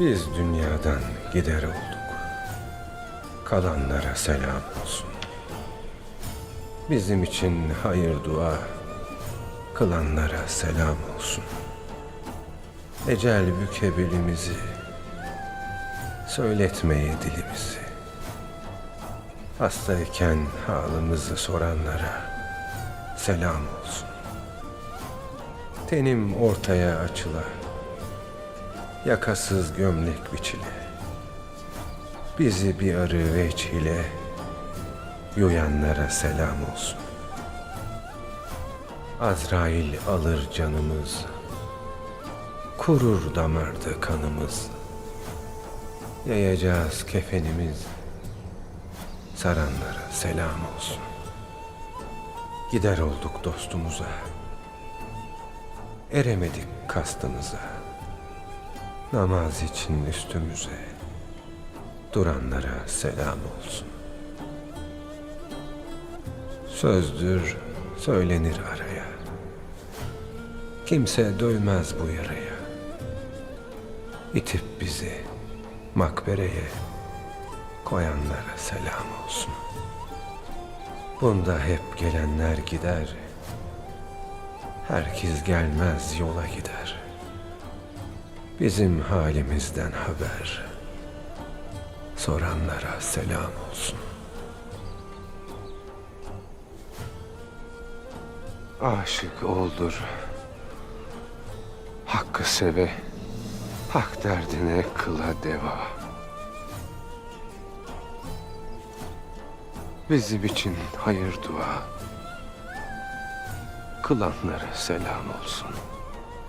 Biz dünyadan gider olduk. Kalanlara selam olsun. Bizim için hayır dua, kılanlara selam olsun. Ecel bükebilimizi, söyletmeye dilimizi. Hastayken halımızı soranlara selam olsun. Tenim ortaya açıla, yakasız gömlek biçile. Bizi bir arı veç ile yuyanlara selam olsun. Azrail alır canımız, kurur damarda kanımız. Yayacağız kefenimiz, saranlara selam olsun. Gider olduk dostumuza, eremedik kastımıza. Namaz için üstümüze, duranlara selam olsun. Sözdür söylenir araya. Kimse doymaz bu yaraya. İtip bizi makbereye koyanlara selam olsun. Bunda hep gelenler gider. Herkes gelmez yola gider. Bizim halimizden haber. Soranlara selam olsun. Aşık oldur. Hakkı seve. Hak derdine kıla deva. Bizim için hayır dua. Kılanlara selam olsun.